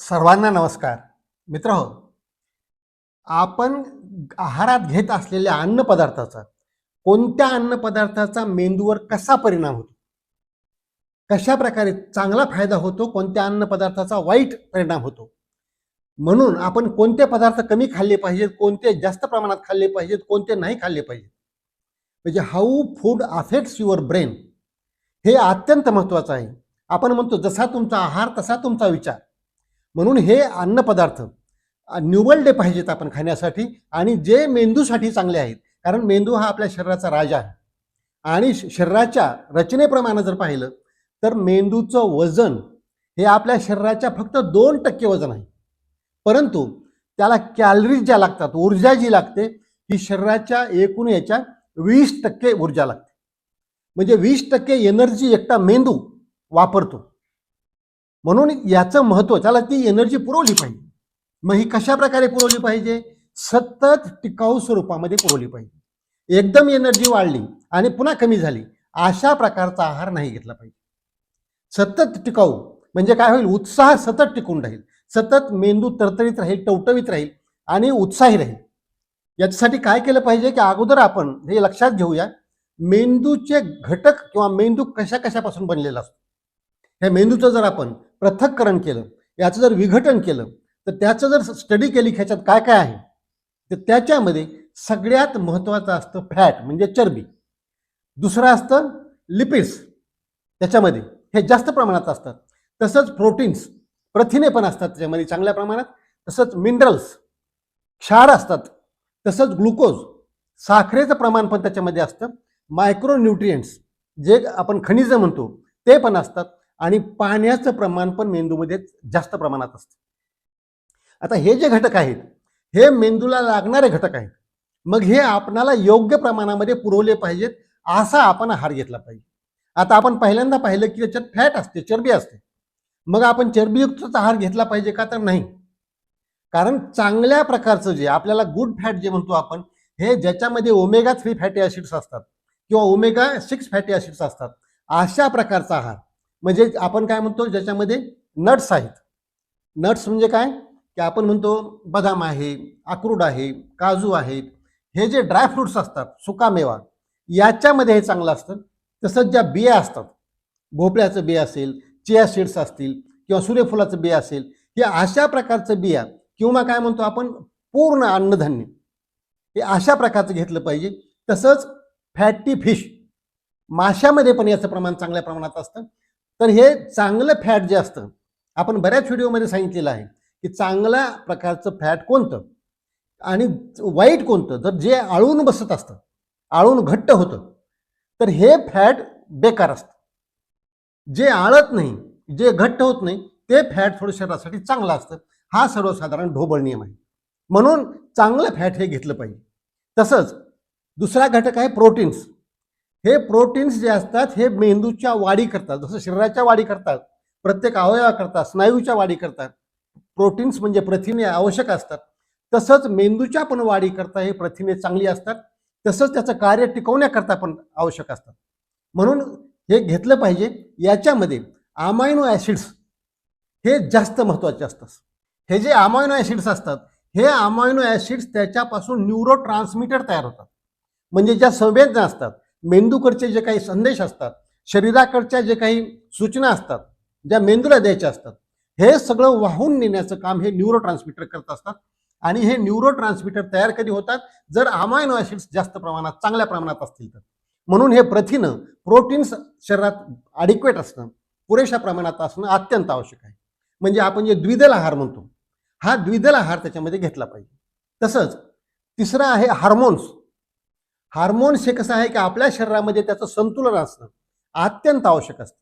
सर्वांना नमस्कार. मित्र हो आपण आहारात घेत असलेल्या अन्नपदार्थाचा कोणत्या अन्नपदार्थाचा मेंदूवर कसा परिणाम होतो? कशा प्रकारे चांगला फायदा होतो कोणत्या अन्नपदार्थाचा वाईट परिणाम होतो? म्हणून आपण कोणते पदार्थ कमी खाल्ले पाहिजेत कोणते जास्त प्रमाणात खाल्ले पाहिजेत कोणते नाही खाल्ले पाहिजेत? म्हणजे how food affects your brain हे अत्यंत महत्त्वाचं आहे. आपण म्हणतो जसा तुमचा आहार तसा तुमचा विचार. म्हणून हे अन्नपदार्थ निवडले पाहिजेत आपण खाण्यासाठी आणि जे मेंदूसाठी चांगले आहेत. कारण मेंदू हा आपल्या शरीराचा राजा आहे. आणि श- शरीराच्या रचनेप्रमाणे जर पाहिलं तर मेंदूचं वजन हे आपल्या शरीराच्या फक्त दोन टक्के वजन आहे. परंतु त्याला कॅलरीज ज्या लागतात ऊर्जा जी लागते ही शरीराच्या एकूण याच्या वीस टक्के ऊर्जा लागते. म्हणजे वीस टक्के एनर्जी एकटा मेंदू वापरतो. म्हणून याचं महत्त्व त्याला ती एनर्जी पुरवली पाहिजे. मग ही कशा प्रकारे पुरवली पाहिजे? सतत टिकाऊ स्वरूपामध्ये पुरवली पाहिजे. एकदम एनर्जी वाढली आणि पुन्हा कमी झाली अशा प्रकारचा आहार नाही घेतला पाहिजे. सतत टिकाऊ म्हणजे काय होईल? उत्साह सतत टिकून राहील. सतत मेंदू तरतरीत राहील टवटवीत राहील आणि उत्साही राहील. याच्यासाठी काय केलं पाहिजे की अगोदर आपण हे लक्षात घेऊया मेंदूचे घटक किंवा मेंदू कशा कशापासून बनलेला असतो? ह्या मेंदूचं जर आपण पृथक्करण केलं याचं जर विघटन केलं तर त्याचं जर स्टडी केली की ह्याच्यात काय काय आहे? तर त्याच्यामध्ये सगळ्यात महत्त्वाचं असतं फॅट म्हणजे चरबी. दुसरं असतं लिपिड्स त्याच्यामध्ये हे जास्त प्रमाणात असतात. तसंच प्रोटीन्स प्रथिने पण असतात त्याच्यामध्ये चांगल्या प्रमाणात. तसंच मिनरल्स क्षार असतात. तसंच ग्लुकोज साखरेचं प्रमाण पण त्याच्यामध्ये असतं. मायक्रोन्यूट्रियंट्स जे आपण खनिजं म्हणतो ते पण असतात. आणि पाण्याचं प्रमाण पण मेंदूमध्ये जास्त प्रमाणात असतं. आता हे जे घटक आहेत हे मेंदूला लागणारे घटक आहेत. मग हे आपणाला योग्य प्रमाणामध्ये पुरवले पाहिजेत असा आपण आहार घेतला पाहिजे. आता आपण पहिल्यांदा पाहिलं की त्याच्यात फॅट असते चरबी असते. मग आपण चरबीयुक्तच आहार घेतला पाहिजे का तर नाही. कारण चांगल्या प्रकारचं जे आपल्याला गुड फॅट जे म्हणतो आपण हे ज्याच्यामध्ये ओमेगा थ्री फॅटी ॲसिड्स असतात किंवा ओमेगा सिक्स फॅटी ॲसिड्स असतात अशा प्रकारचा आहार. म्हणजे आपण काय म्हणतो ज्याच्यामध्ये नट्स आहेत. नट्स म्हणजे काय? की आपण म्हणतो बदाम आहे अक्रूड आहे काजू आहेत हे जे ड्रायफ्रुट्स असतात सुकामेवा याच्यामध्ये हे चांगलं असतं. तसंच ज्या बिया असतात भोपळ्याचं बिया असेल चिया सीड्स असतील किंवा सूर्यफुलाचं बिया असेल हे अशा प्रकारचं बिया किंवा काय म्हणतो आपण पूर्ण अन्नधान्य. हे अशा प्रकारचं घेतलं पाहिजे. तसंच फॅटी फिश माशामध्ये पण याचं प्रमाण चांगल्या प्रमाणात असतं. तर हे चांगलं फॅट जे असतं आपण बऱ्याच व्हिडिओमध्ये सांगितलेलं आहे की चांगल्या प्रकारचं फॅट कोणतं आणि वाईट कोणतं? तर जे आळून बसत असतं आळून घट्ट होतं तर हे फॅट बेकार असतं. जे आळत नाही जे घट्ट होत नाही ते फॅट थोडं शरीरासाठी चांगलं असतं. हा सर्वसाधारण ढोबळ नियम आहे. म्हणून चांगलं फॅट हे घेतलं पाहिजे. तसंच दुसरा घटक आहे प्रोटीन्स हे प्रोटीन्स जे असतात हे मेंदूच्या वाढी करतात. जसं शरीराच्या वाढी करतात प्रत्येक अवयवा करतात स्नायूच्या वाढी करतात. प्रोटीन्स म्हणजे प्रथिने आवश्यक असतात. तसंच मेंदूच्या पण वाढी करता हे प्रथिने चांगली असतात. तसंच त्याचं कार्य टिकवण्याकरता पण आवश्यक असतात. म्हणून हे घेतलं पाहिजे. याच्यामध्ये अमायनो ॲसिड्स हे जास्त महत्त्वाचे असतात. हे जे अमायनो ॲसिड्स असतात हे अमायनो ॲसिड्स त्याच्यापासून न्यूरो ट्रान्समीटर तयार होतात. म्हणजे ज्या संवेदना असतात मेंदूकडचे जे काही संदेश असतात शरीराकडच्या जे काही सूचना असतात ज्या मेंदूला द्यायच्या असतात हे सगळं वाहून नेण्याचं काम हे न्यूरो ट्रान्समीटर करत असतात. आणि हे न्यूरो ट्रान्समीटर तयार कधी होतात? जर अमायनो ॲसिड्स जास्त प्रमाणात चांगल्या प्रमाणात असतील तर. म्हणून हे प्रथिनं प्रोटीन्स शरीरात अडिक्वेट असणं पुरेशा प्रमाणात असणं अत्यंत आवश्यक आहे. म्हणजे आपण जे द्विदल आहार म्हणतो हा द्विदल आहार त्याच्यामध्ये घेतला पाहिजे. तसंच तिसरं आहे हार्मोन्स हार्मोन्स हे कसं आहे की आपल्या शरीरामध्ये त्याचं संतुलन असणं अत्यंत आवश्यक असतं.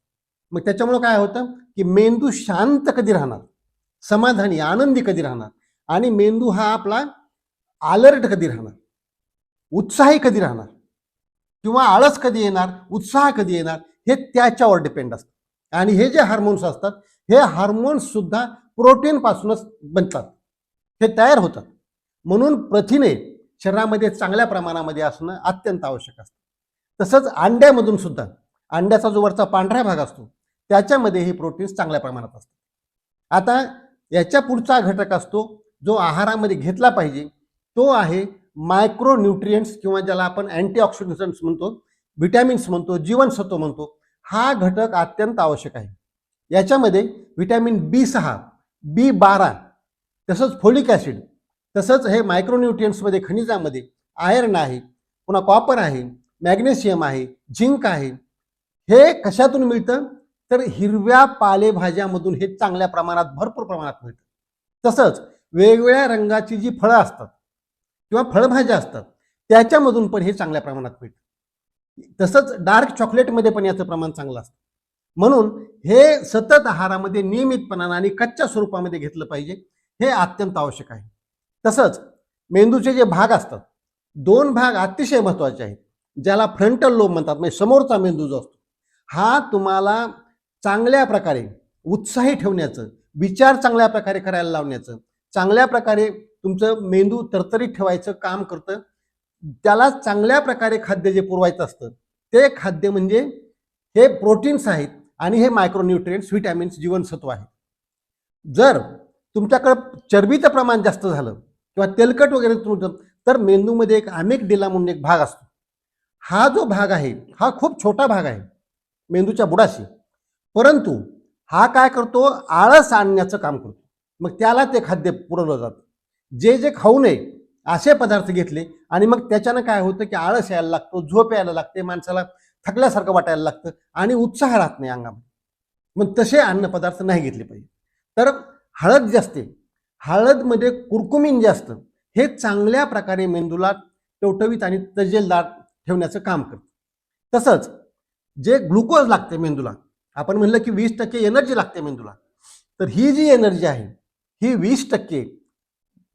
मग त्याच्यामुळं काय होतं की मेंदू शांत कधी राहणार? समाधानी आनंदी कधी राहणार? आणि मेंदू हा आपला अलर्ट कधी राहणार? उत्साही कधी राहणार? किंवा आळस कधी येणार? उत्साह कधी येणार? हे त्याच्यावर डिपेंड असतं. आणि हे जे हार्मोन्स असतात हे हार्मोन्स सुद्धा प्रोटीनपासूनच बनतात. हे तयार होतात. म्हणून प्रथिने शरीरामध्ये चांगल्या प्रमाणामध्ये असणं अत्यंत आवश्यक असतं. तसंच अंड्यामधून सुद्धा अंड्याचा जो वरचा पांढरा भाग असतो त्याच्यामध्ये हे प्रोटीन्स चांगल्या प्रमाणात असतात. आता याच्या पुढचा घटक असतो जो आहारामध्ये घेतला पाहिजे तो आहे मायक्रो न्यूट्रियंट्स किंवा ज्याला आपण अँटीऑक्सिडंट्स म्हणतो व्हिटॅमिन्स म्हणतो जीवनसत्व म्हणतो हा घटक अत्यंत आवश्यक आहे. याच्यामध्ये व्हिटॅमिन बी सहा बी बारा तसंच फोलिक ॲसिड तसंच हे मायक्रोन्युट्रियंट्समध्ये खनिजामध्ये आयर्न आहे पुन्हा कॉपर आहे मॅग्नेशियम आहे झिंक आहे हे कशातून मिळतं? तर हिरव्या पालेभाज्यामधून हे चांगल्या प्रमाणात भरपूर प्रमाणात मिळतं. तसंच वेगवेगळ्या रंगाची जी फळं असतात किंवा फळभाज्या असतात त्याच्यामधून पण हे चांगल्या प्रमाणात मिळतं. तसंच डार्क चॉकलेटमध्ये पण याचं प्रमाण चांगलं असतं. म्हणून हे सतत आहारामध्ये नियमितपणानं आणि कच्च्या स्वरूपामध्ये घेतलं पाहिजे हे अत्यंत आवश्यक आहे. तसंच मेंदूचे जे भाग असतात दोन भाग अतिशय महत्त्वाचे आहेत ज्याला फ्रंटल लोब म्हणतात म्हणजे समोरचा मेंदू जो असतो हा तुम्हाला चांगल्या प्रकारे उत्साही ठेवण्याचं विचार चांगल्या प्रकारे करायला लावण्याचं चांगल्या प्रकारे तुमचं मेंदू तरतरीत ठेवायचं काम करतं त्याला चांगल्या प्रकारे खाद्य जे पुरवायचं असतं ते खाद्य म्हणजे हे प्रोटीन्स आहेत आणि हे मायक्रोन्युट्रियंट्स व्हिटॅमिन्स जीवनसत्व आहे. जर तुमच्याकडं चरबीचं प्रमाण जास्त झालं किंवा तेलकट वगैरे तुमचं तर मेंदूमध्ये एक आमेक डिला म्हणून एक भाग असतो. हा जो भाग आहे हा खूप छोटा भाग आहे मेंदूच्या बुडाशी. परंतु हा काय करतो? आळस आणण्याचं काम करतो. मग त्याला ते खाद्य पुरवलं जातं. जे जे खाऊ नये असे पदार्थ घेतले आणि मग त्याच्यानं काय होतं की आळस यायला लागतो झोप यायला लागते माणसाला. थकल्यासारखं वाटायला लागतं आणि उत्साह राहत नाही अंगामध्ये. मग तसे अन्नपदार्थ नाही घेतले पाहिजे. तर हळद जे असते हळदमध्ये कुरकुमीन जे असतं हे चांगल्या प्रकारे मेंदूला टवटवीत आणि तजेलदार ठेवण्याचं काम करतं. तसंच जे ग्लुकोज लागते मेंदूला आपण म्हणलं की वीस टक्के एनर्जी लागते मेंदूला तर ही जी एनर्जी आहे ही वीस टक्के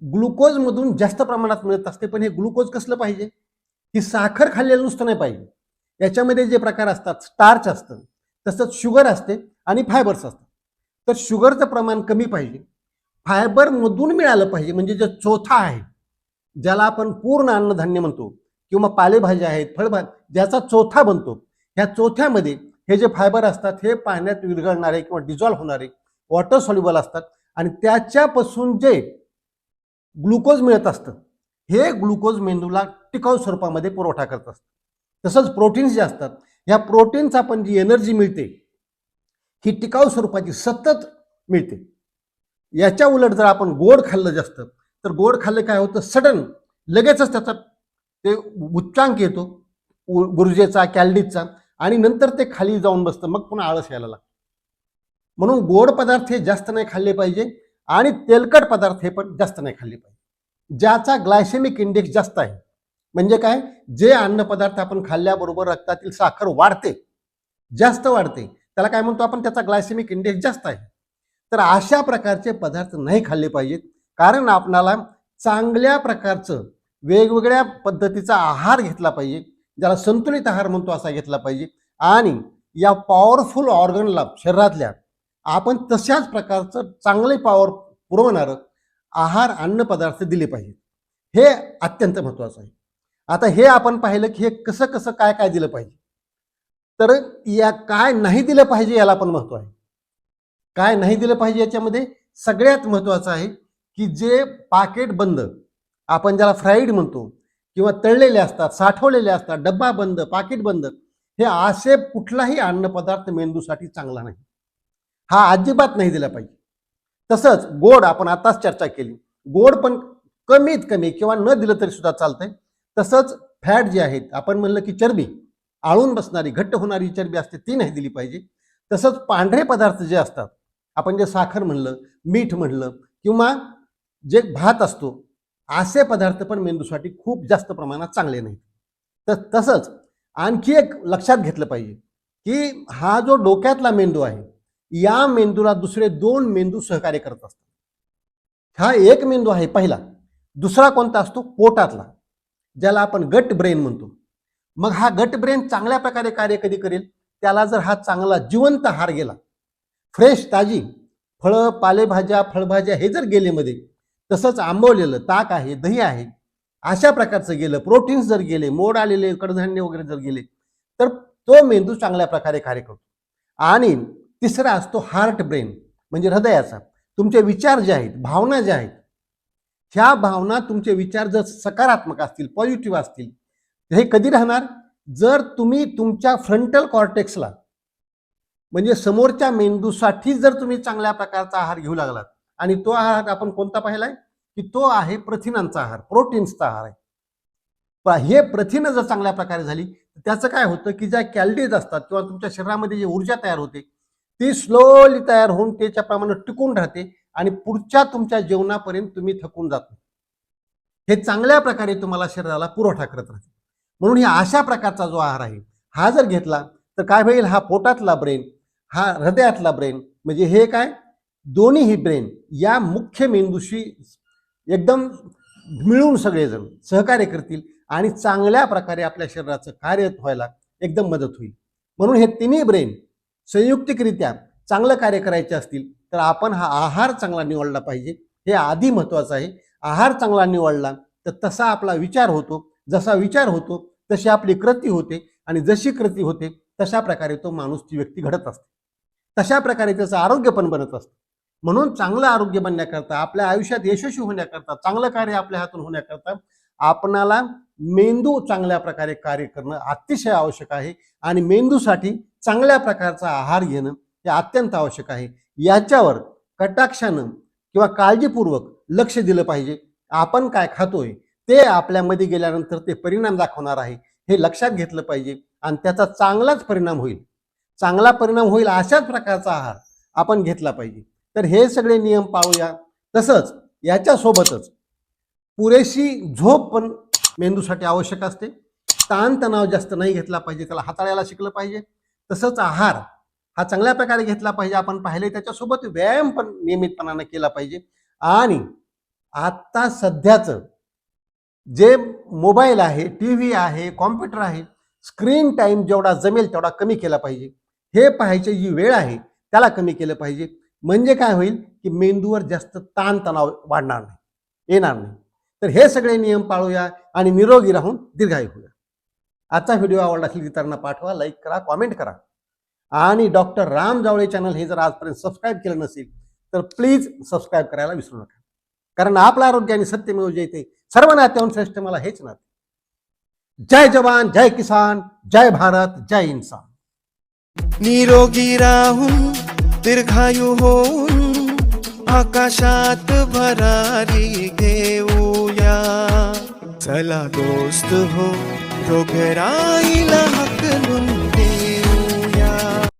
ग्लुकोजमधून जास्त प्रमाणात मिळत असते पण हे ग्लुकोज कसलं पाहिजे? ही साखर खाल्लेलं नुसतं नाही पाहिजे. याच्यामध्ये जे प्रकार असतात स्टार्च असतं तसंच शुगर असते आणि फायबर्स असतात. तर शुगरचं प्रमाण कमी पाहिजे. फायबरमधून मिळालं पाहिजे म्हणजे जे चोथा आहे ज्याला आपण पूर्ण अन्नधान्य म्हणतो किंवा पालेभाज्या आहेत फळभा ज्याचा चोथा बनतो ह्या चोथ्यामध्ये हे जे फायबर असतात हे पाण्यात विरघळणारे किंवा डिझॉल्व्ह होणारे वॉटर सॉल्युबल असतात. आणि त्याच्यापासून जे ग्लुकोज मिळत असतं हे ग्लुकोज मेंदूला टिकाऊ स्वरूपामध्ये पुरवठा करत असतं. तसंच प्रोटीन्स जे असतात ह्या प्रोटीन्स आपण जी एनर्जी मिळते ही टिकाऊ स्वरूपाची सतत मिळते. याच्या उलट जर आपण गोड खाल्लं जास्त तर गोड खाल्लं काय होतं? सडन लगेचच त्याचा ते उच्चांक येतो गुरुजेचा कॅल्डीजचा कॅलडीजचा आणि नंतर ते खाली जाऊन बसतं मग पुन्हा आळस यायला लागतं. म्हणून गोड पदार्थ हे जास्त नाही खाल्ले पाहिजे आणि तेलकट पदार्थ हे पण जास्त नाही खाल्ले पाहिजे. ज्याचा ग्लायसेमिक इंडेक्स जास्त आहे म्हणजे काय? जे अन्नपदार्थ आपण खाल्ल्याबरोबर रक्तातील साखर वाढते जास्त वाढते त्याला काय म्हणतो आपण? त्याचा ग्लायसेमिक इंडेक्स जास्त आहे. तर अशा प्रकारचे पदार्थ नाही खाल्ले पाहिजेत. कारण आपणाला चांगल्या प्रकारचं वेगवेगळ्या पद्धतीचा आहार घेतला पाहिजे. ज्याला संतुलित आहार म्हणतो असा घेतला पाहिजे. आणि या पॉवरफुल ऑर्गनला शरीरातल्या आपण तशाच प्रकारचं चांगले पॉवर पुरवणारं आहार अन्नपदार्थ दिले पाहिजेत. हे अत्यंत महत्त्वाचं आहे. आता हे आपण पाहिलं की हे कसं कसं काय काय दिलं पाहिजे. तर या काय नाही दिलं पाहिजे याला पण महत्त्व आहे. काय नाही दिलं पाहिजे याच्यामध्ये सगळ्यात महत्त्वाचं आहे की जे पाकेट बंद आपण ज्याला फ्राईड म्हणतो किंवा तळलेले असतात साठवलेले असतात डब्बा बंद पाकिट बंद हे असे कुठलाही अन्नपदार्थ मेंदूसाठी चांगला नाही. हा अजिबात नाही दिला पाहिजे. तसंच गोड आपण आताच चर्चा केली. गोड पण कमीत कमी किंवा न दिलं तरी सुद्धा चालतंय. तसंच फॅट जे आहेत आपण म्हणलं की चरबी आळून बसणारी घट्ट होणारी चरबी असते ती नाही दिली पाहिजे. तसंच पांढरे पदार्थ जे असतात आपण जे साखर म्हणलं मीठ म्हणलं किंवा जे भात असतो असे पदार्थ पण मेंदूसाठी खूप जास्त प्रमाणात चांगले नाहीत. तर तसंच आणखी एक लक्षात घेतलं पाहिजे की हा जो डोक्यातला मेंदू आहे या मेंदूला दुसरे दोन मेंदू सहकार्य करत असतात. हा एक मेंदू आहे पहिला दुसरा कोणता असतो? पोटातला. ज्याला आपण गट ब्रेन म्हणतो. मग हा गट ब्रेन चांगल्या प्रकारे कार्य कधी करेल? त्याला जर हा चांगला जिवंत हार गेला फ्रेश ताजी फळं पालेभाज्या फळभाज्या हे जर गेले मध्ये तसंच आंबवलेलं ताक आहे दही आहे अशा प्रकारचं गेलं प्रोटीन्स जर गेले मोड आलेले कडधान्य वगैरे जर गेले तर तो मेंदू चांगल्या प्रकारे कार्य करतो. आणि तिसरा असतो हार्ट ब्रेन म्हणजे हृदयाचा. तुमचे विचार जे आहेत भावना ज्या आहेत ह्या भावना तुमचे विचार जर सकारात्मक असतील पॉझिटिव्ह असतील हे कधी राहणार? जर तुम्ही तुमच्या फ्रंटल कॉर्टेक्सला म्हणजे समोरच्या मेंदूसाठी जर तुम्ही चांगल्या प्रकारचा आहार घेऊ लागलात आणि तो आहार आपण कोणता पाहिलाय? की तो आहे प्रथिनांचा आहार प्रोटीन्सचा आहार आहे. हे प्रथिनं जर चांगल्या प्रकारे झाली तर त्याचं काय होतं की ज्या कॅलरीज असतात किंवा तुमच्या शरीरामध्ये जी ऊर्जा तयार होते ती स्लोली तयार होऊन त्याच्या प्रमाणात टिकून राहते. आणि पुढच्या तुमच्या जेवणापर्यंत तुम्ही थकून जात नाही. हे चांगल्या प्रकारे तुम्हाला शरीराला पुरवठा करत राहते. म्हणून हे अशा प्रकारचा जो आहार आहे हा जर घेतला तर काय होईल? हा पोटातला ब्रेन हा हृदयातला ब्रेन म्हणजे हे काय? दोन्हीही ब्रेन या मुख्य मेंदूशी एकदम मिळून सगळेजण सहकार्य करतील आणि चांगल्या प्रकारे आपल्या शरीराचं कार्य व्हायला एकदम मदत होईल. म्हणून हे तिन्ही ब्रेन संयुक्तिकरित्या चांगलं कार्य करायचे असतील तर आपण हा आहार चांगला निवडला पाहिजे. हे आधी महत्वाचं आहे. आहार चांगला निवडला तर तसा आपला विचार होतो. जसा विचार होतो तशी आपली कृती होते आणि जशी कृती होते तशा प्रकारे तो माणूस ती व्यक्ती घडत असते. तशा प्रकारे त्याचं आरोग्य पण बनत असतं. म्हणून चांगलं आरोग्य बनण्याकरता आपल्या आयुष्यात यशस्वी होण्याकरता चांगलं कार्य आपल्या हातून होण्याकरता आपणाला मेंदू चांगल्या प्रकारे कार्य करणं अतिशय आवश्यक आहे. आणि मेंदूसाठी चांगल्या प्रकारचा आहार घेणं हे अत्यंत आवश्यक आहे. याच्यावर कटाक्षानं किंवा काळजीपूर्वक लक्ष दिलं पाहिजे. आपण काय खातोय ते आपल्यामध्ये गेल्यानंतर ते परिणाम दाखवणार आहे हे लक्षात घेतलं पाहिजे आणि त्याचा चांगलाच परिणाम होईल. चांगला परिणाम होईल अशाच प्रकारचा आहार आपण घेतला पाहिजे. तर हे सगळे नियम पाळूया. तसंच याच्यासोबतच पुरेशी झोप पण मेंदूसाठी आवश्यक असते. ताणतणाव जास्त नाही घेतला पाहिजे त्याला हाताळायला शिकलं पाहिजे. तसंच आहार हा चांगल्या प्रकारे घेतला पाहिजे. आपण पाहिले त्याच्यासोबत व्यायाम पण नियमितपणाने केला पाहिजे. आणि आता सध्याचं जे मोबाईल आहे टी व्ही आहे कॉम्प्युटर आहे स्क्रीन टाईम जेवढा जमेल तेवढा कमी केला पाहिजे. हे पाहायची जी वेळ आहे त्याला कमी केलं पाहिजे. म्हणजे काय होईल की मेंदूवर जास्त ताणतणाव वाढणार नाही येणार नाही. तर हे सगळे नियम पाळूया आणि निरोगी राहून दीर्घायू होऊया. आजचा व्हिडिओ आवडला असेल इतरांना पाठवा लाईक करा कॉमेंट करा. आणि डॉक्टर राम जावळे चॅनल हे जर आजपर्यंत सबस्क्राईब केलं नसेल तर प्लीज सबस्क्राईब करायला विसरू नका. कारण आपलं आरोग्य आणि सत्यमेव ते सर्व नात्याहून श्रेष्ठ मला हेच नाते. जय जवान जय किसान जय भारत जय इन्सान. निरोगी राहून दीर्घायू होऊन आकाशात भरारी घेऊया. चला दोस्त हो रोगराईला